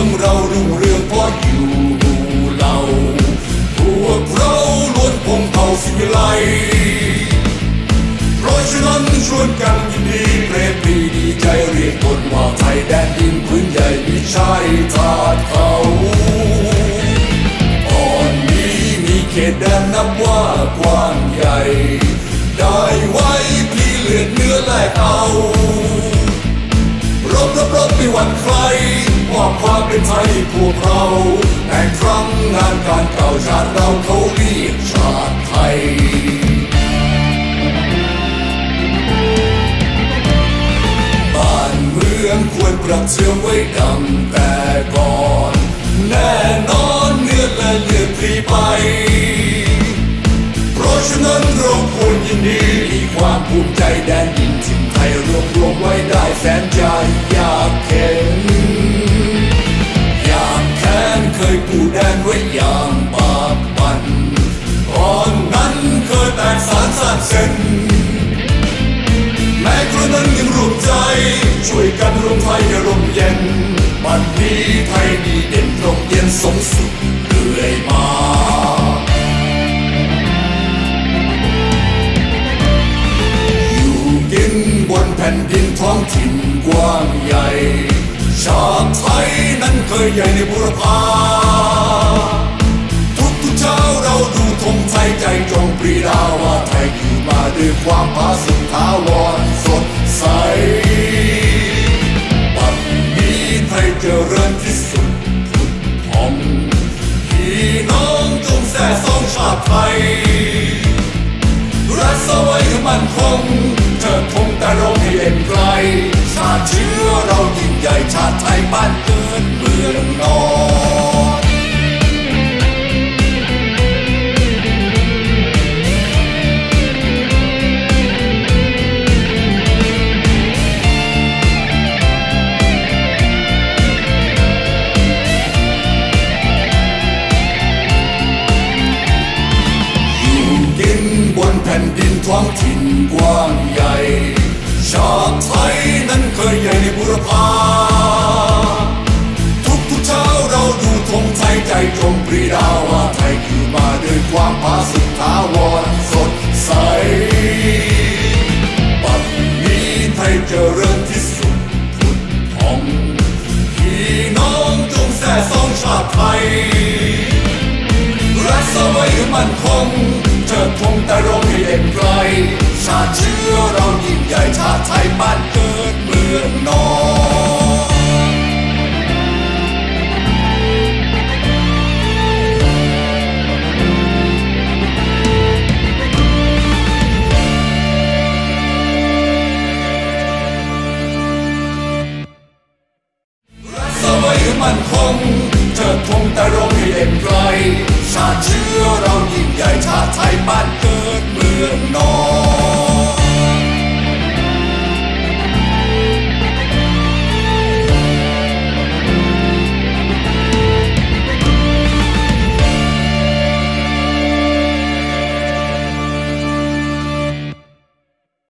องเรารุ่งเรืองเพราะอยู่เราพวกเราล้วนพงเผ่าสิวิไลเพราะฉะนั้นชวนกันยินดีเพลงปีดีใจเรียกคนว่าไทยแดนดินพื้นใหญ่มีชายทาดเขาอ่อนนี้มีเขตแดนนับว่ากว้างใหญ่ ได้ไว้พี่เลือดเนื้อแลกเอา ไม่หวั่นใครมอบความเป็นไทยพวกเรา แต่ครั้งงานการเก่าชาติเราเขาเรียกชาติไทยบ้านเมืองควรปรับเชื่อมไว้ดังแต่ก่อน แน่นอนเนื้อและเลือดพลีไป เพราะฉะนั้นเราควรยินดีมีความภูมิใจแดนดินถิ่ ให้รวบรวมไว้ได้แสนใจอยากเห็นอยากแค้นเคยปูแดนไว้อย่างปากปันตอนนั้นเคยแตกสารสาดเส้นแม้กระนั้นยังรวมใจ ช่วยกันรวมไทยให้ร่มเย็น ผ่นดินท้องถิ่นกว้างใหญ่ ชาติไทยนั้นเคยใหญ่ในบุรพาทุกทุกเช้าเราดูธงไทยใจจงปรีดาว่าไทยอยู่มาด้วยความผาสุกถาวรสดใสปัดนี้ไทยเจริญที่สุดผุดผ่องพี่น้องจงแส่สองชาติไทยรักษาไว้ให้มั่นคง เถิดธงแต่เราให้เด่นไกล ชาติเชื้อเรายิ่งใหญ่ชาติไทยบ้านเกิดเมืองนอนอยู่กินบนแผ่นดินท้องถิ่นกว้างใหญ่ ชาติไทยนั้นเคยใหญ่ในบุรพาทุกทุกเช้าเราดูธงไทยใจจงปรีดาว่าไทยอยู่มาด้วยความผาสุกถาวรสดใสปัดนี้ไทยเจริญที่สุดผุดผ่องพี่น้องจงแส่สองชาติไทยรักษาไว้ให้มั่นคงเถิดธงแต่ราให้เด่นไกลชาติ ติไทยบ้านเกิดเมืองนอนรักษาไว้ให้มั่นคงเถิดธงแต่ราให้เด่นไกล ชาติเชื้อเรายิ่งใหญ่ชาติไทยบ้านเกิดเมืองนอน